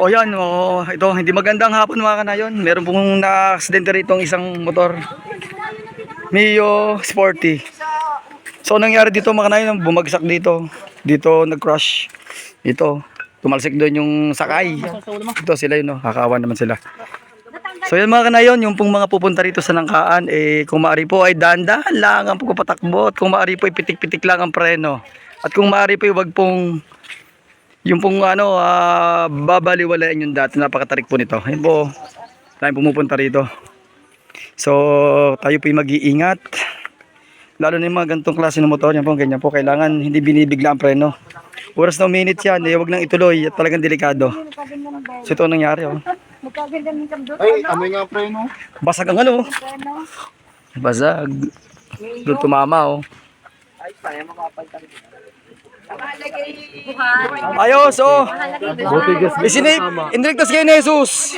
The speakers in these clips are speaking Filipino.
O yan, o, ito, hindi magandang hapon mga kanayon. Meron pong na-accidente rito isang motor. Mio Sporty. So, nangyari dito mga kanayon, bumagsak dito. Dito nag-crash. Dito, tumalsik doon yung sakay. Ito sila yun, no? kakawa naman sila. So yan mga kanayon, yung pong mga pupunta rito sa Nangkaan, eh, kung maaari po ay dahan-dahan lang ang pagpapatakbo at kung maaari po ay pitik-pitik lang ang preno. At kung maaari po ay wag pong yung pong ano, ah, babaliwalain yung dati, napakatarik po nito. Ayun po, tayo pumupunta rito. So, tayo po mag-iingat. Lalo na yung mga ganitong klase ng motor, yan po, ganyan po, kailangan hindi binibigla ang preno. Oras na minute yan, eh, wag nang ituloy, at talagang delikado. So, ito ang nangyari, oh. Ay, amoy nga pre, no? Basag ang ano, oh. Basag. Doon tumama, oh. Buhay. Ayos, oh. Isinip, indirektas kayo ni Jesus.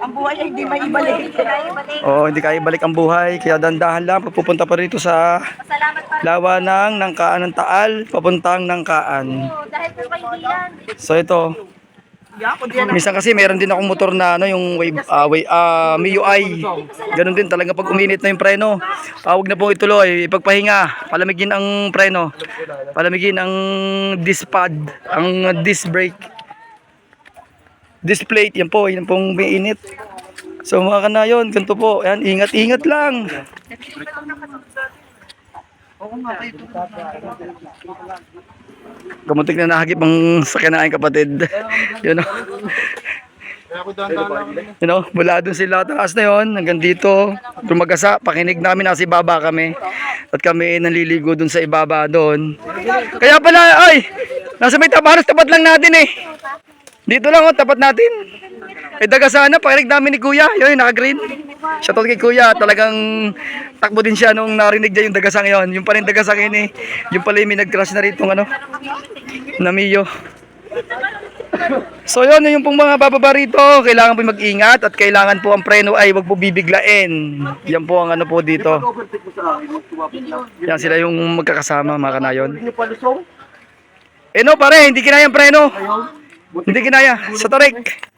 Ang buhay ay hindi maibalik. Maibalik. Oh, hindi kaya balik ang buhay, kaya dandahan lang pag pupunta pa rito sa lawa ng Nangkaan ng Taal, papuntang Nangkaan. So ito, minsan kasi meron din akong motor na ano, yung wave, ah, wave, ah, MIUI. Ganun din talaga pag uminit na yung preno. Tawag na pong ituloy, ipagpahinga, palamigin ang preno, palamigin ang disc pad, ang disc brake. Disc plate, yan po, yan pong may init. So mga kanayon, ganito po, yan, ingat-ingat lang. Kamuntik na nahagip ang sakyan na aking kapatid. Yun o. You know, mula dun sila taas na yon hanggang dito, tumagasa, pakinig namin nasa ibaba kami. At kami naliligo dun sa ibaba doon. Kaya pala, ay, nasa may tabaros, tapat lang natin eh. Dito lang oh, tapat natin. Eh daga sana, pakinig namin ni Kuya, yun, naka-green. Shoutout kay Kuya, talagang takbo din siya nung narinig niya yung dagasang yon. Yung pala yung dagasang yun eh. Yung pala yung may nag-crash na rito, ano, na Mio. So yun, yung pong mga bababa rito, kailangan po mag-ingat at kailangan po ang preno ay wag po bibiglain. Yan po ang ano po dito. Yan sila yung magkakasama mga kanayon. Eh no pare, hindi kinaya ang preno. Hindi kinaya, sa tarik.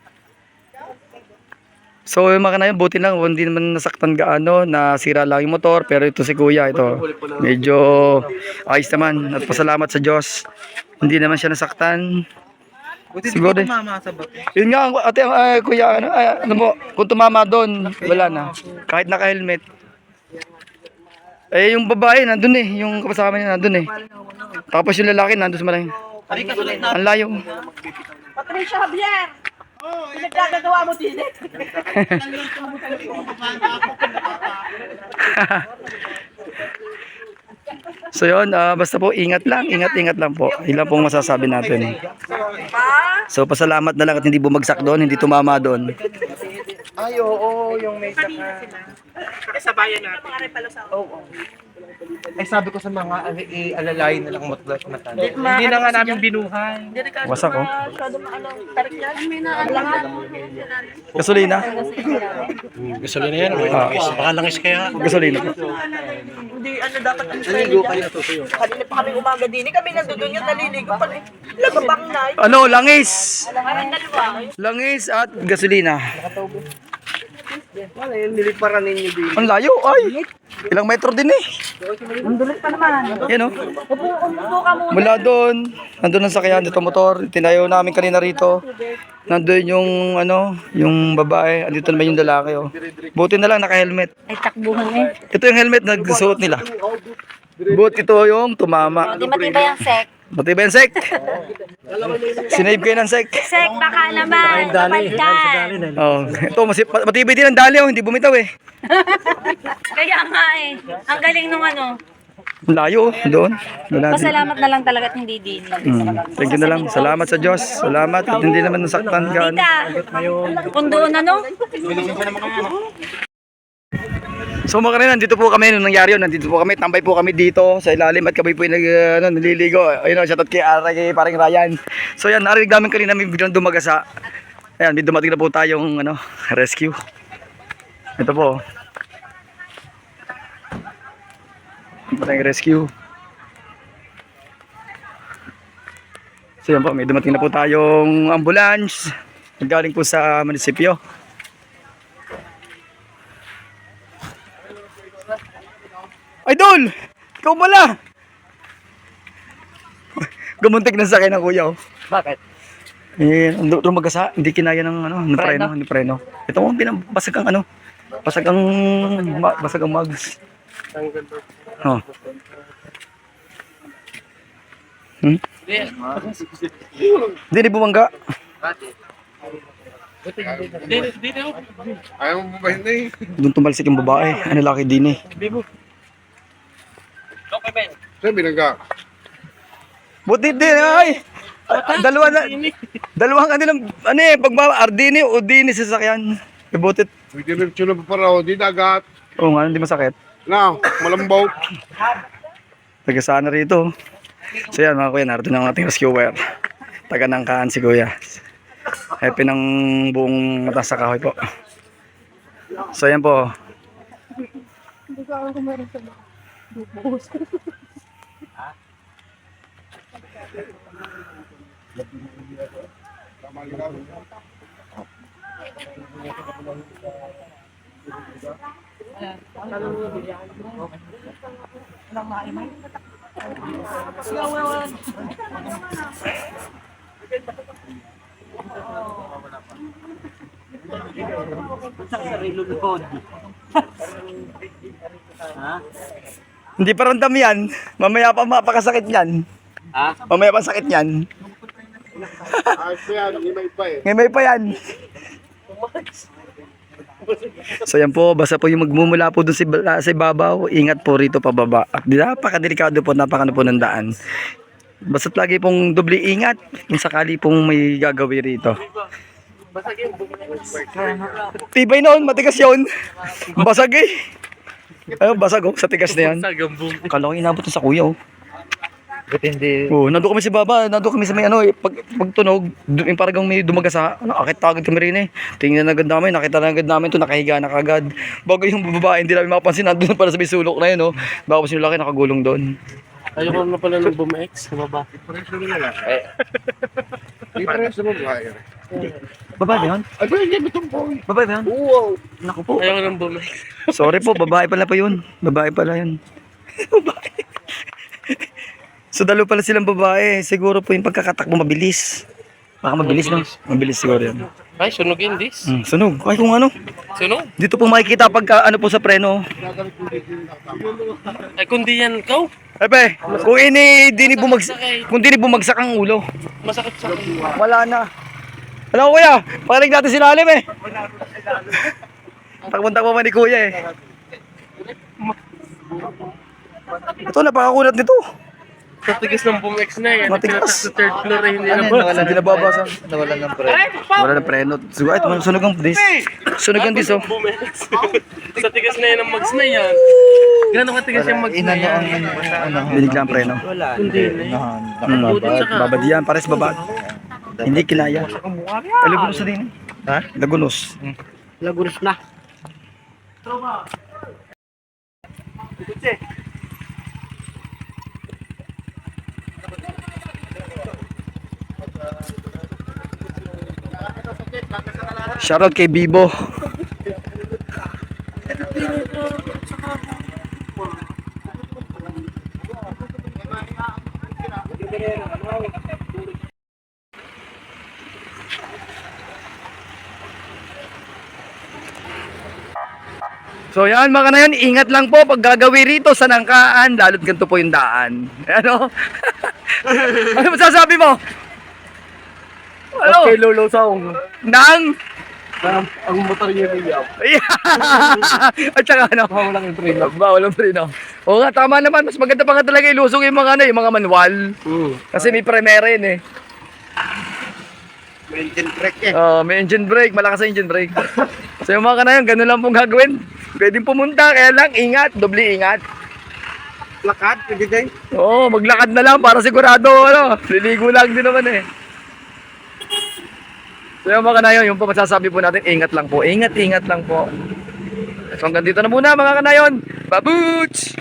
So yung mga kanayon, buti lang, hindi naman nasaktan gaano, nasira lang yung motor, pero ito si kuya, ito, medyo ayos naman. At pasalamat sa Diyos, hindi naman siya nasaktan. Buti Siguro di ba tumama sa bato? Yun nga, ang- ate, ah, kuya, ano, ay, ano mo, kung tumama doon, wala na. Kahit naka-helmet. Eh, yung babae, nandun eh. Yung kasama niya, nandun eh. Tapos yung lalaki, nandun sa malaking. Ay. Ang layo. Patricia Javier. Pinagkagagawa mo din eh. So yun, ah, basta po, ingat lang, ingat-ingat lang po. Ilan pong masasabi natin. So, pasalamat na lang at hindi bumagsak doon, hindi tumama doon. Ay, oo, yung may saka. Sa bayan natin. Oo. Ay, sabi ko sa mga ali- i-alalayin na lang motor at mata. Hindi na nga namin binuhay. Wasak oh. Gasolina? Gasolina yan, may langis. Baka langis kaya. Gasolina po. Hindi, ano dapat ang style niya. Kanina pa kami umaga din. Kami nandun yung naliligo pala. Lagabang na. Ano, langis? Langis at gasolina. Ano yung niliparan ninyo din? Ang layo, ay! Ilang metro din eh. Mandulit pa naman. Yan oh. Upo, upo ka muna. Mula doon, nandun ang sakyan dito motor. Tinayo namin kanina rito. Nandun yung ano, yung babae. Andito naman yung lalaki oh. Buti na lang naka-helmet. Ay, takbuhan eh. Ito yung helmet na nagsuot nila. Buti ito yung tumama. Di matibay ang sek. Buti ba yung sek? Sinave kayo ng sek. Sek, baka naman. Kapag ka. Oh, ito masip, matibay din ang dali oh, hindi bumitaw eh. Kaya nga eh. Ang galing nung ano. Ang Layo oh, doon. Doon. Pasalamat na lang talaga at hindi din. Mm, thank you na lang. Salamat sa Diyos. Salamat at hindi naman nasaktan ka. Tita, kung doon ano? So mga kanina, nandito po kami nung nangyari yun. Nandito po kami, tambay po kami dito sa ilalim at kami po yung nag, eh, ano, naliligo. Ayun o, shoutout kay Aray, kay paring Ryan. So yan, narinig namin kanina may biglang dumagasa. Ayan, may dumating na po tayong ano, rescue. Ito po. Ito rescue. So yan po, may dumating na po tayong ambulance. Galing po sa munisipyo. Ikaw pala! Gumuntik na sa akin ng kuya. oh. Bakit? Eh, lumagasa, hindi kinaya ng ano, ng preno, ni preno. Ito mo binabasag ang ano, basag ang ma- basag ang mags. Oh. Hmm? Hindi ni bumangga. Ayaw mo ba hindi? Doon tumalsik yung babae. Ano laki din eh. Sabi nagka. Buti din ay. Dalawa na. Dalawang ano lang, ano eh, pagba Ardini o Dini sa sakyan. Eh, butit. Hindi na pa para di dagat. Oo nga, hindi masakit. Na, malambaw. Taga sana rito. So yan mga kuya, narito na ang ating rescuer. Taga nangkaan si kuya. Happy ng buong mata sa kahoy po. So yan po. Hindi pa randam yan. Mamaya pa mapakasakit yan. Ha? Mamaya pa sakit yan. Ayos pa yan, hindi may pa eh. Ngayon may pa yan. So yan po, basta po yung magmumula po dun si, sa ibabaw, ingat po rito pababa. At di napakadelikado po, napakano po ng daan. Basta't lagi pong doble ingat kung sakali pong may gagawin rito. Tibay noon, matigas yun. Basag eh. Ano, basag oh, sa tigas na yan. Kala ko inabot na sa kuya oh. Buti hindi. Oo, nandun kami sa baba, nandun kami sa may ano, eh, pag, pagtunog, yung parang may dumagasa, ano, akit agad kami rin eh. Tingnan na agad namin, nakita na agad namin to nakahiga na kagad. Bago yung babae, hindi namin makapansin, nandun na pala sa may sulok na yun, oh. Bago yung laki, nakagulong doon. Ayoko na pala ng bum-ex sa baba. Di pa rin sa mga Babae ba yun? Ay, ba, hindi itong boy. Babae ba yun? Oo. Naku po. Ayoko ng bum-ex. Sorry po, babae pala pa yun. Babae pala yun. babae. so dalo pala silang babae. Siguro po yung pagkakatakbo mabilis. Baka mabilis, no? Mabilis siguro yan. Ay, sunugin this. Hmm, sunog. Ay kung ano. Sunog? Dito po makikita pagka ano po sa preno. Ay, kundi yan, ikaw. Epe, kung ini dini bumagsak, kung dini bumagsak ang ulo, Masakit sa akin. wala na. Alam ko kuya, parinig natin silalim eh. Pagpunta pa man ni kuya eh. Ito, napakakulat nito. Sa tigas ng bum-ex na yan. Matigas. Sa third floor eh, hindi na Ano, hindi nababasa. Nawalan ng pre. Wala na preno. Siguro, ito, sunog ang dis. Sunog ang dis, oh. Sa tigas na yan ang mags na yan. Gano'ng katigas yung mags na yan? ano. Binigla ang preno. Wala. Hindi. Nahan. Babad yan, pares babad. Hindi kinaya. Ay, lagunos na din. Ha? Lagunos. Lagunos na. Shoutout kay Bibo. So yan mga kanayon, ingat lang po pag gagawin rito sa nangkaan, lalo't ganito po yung daan. Ano? ano masasabi mo? Ano? Okay, lolo song. Nang? Ang motor niya niya. At saka ano? Bawal lang yung preno. Bawal ang preno. Oo nga, tama naman. Mas maganda pa nga talaga ilusog yung mga ano, yung mga manual. Mm. Kasi may primera yun eh. May engine brake eh. Oh, may engine brake, malakas ang engine brake. so yung mga kanayon, ganun lang pong gagawin. Pwedeng pumunta, kaya lang ingat, doble ingat. Lakad, pwede din. Oo, maglakad na lang para sigurado, ano, liligo lang din naman eh. So yung mga kanayon, yung po masasabi po natin, ingat lang po. Ingat, ingat lang po. So hanggang dito na muna mga kanayon. Babuch!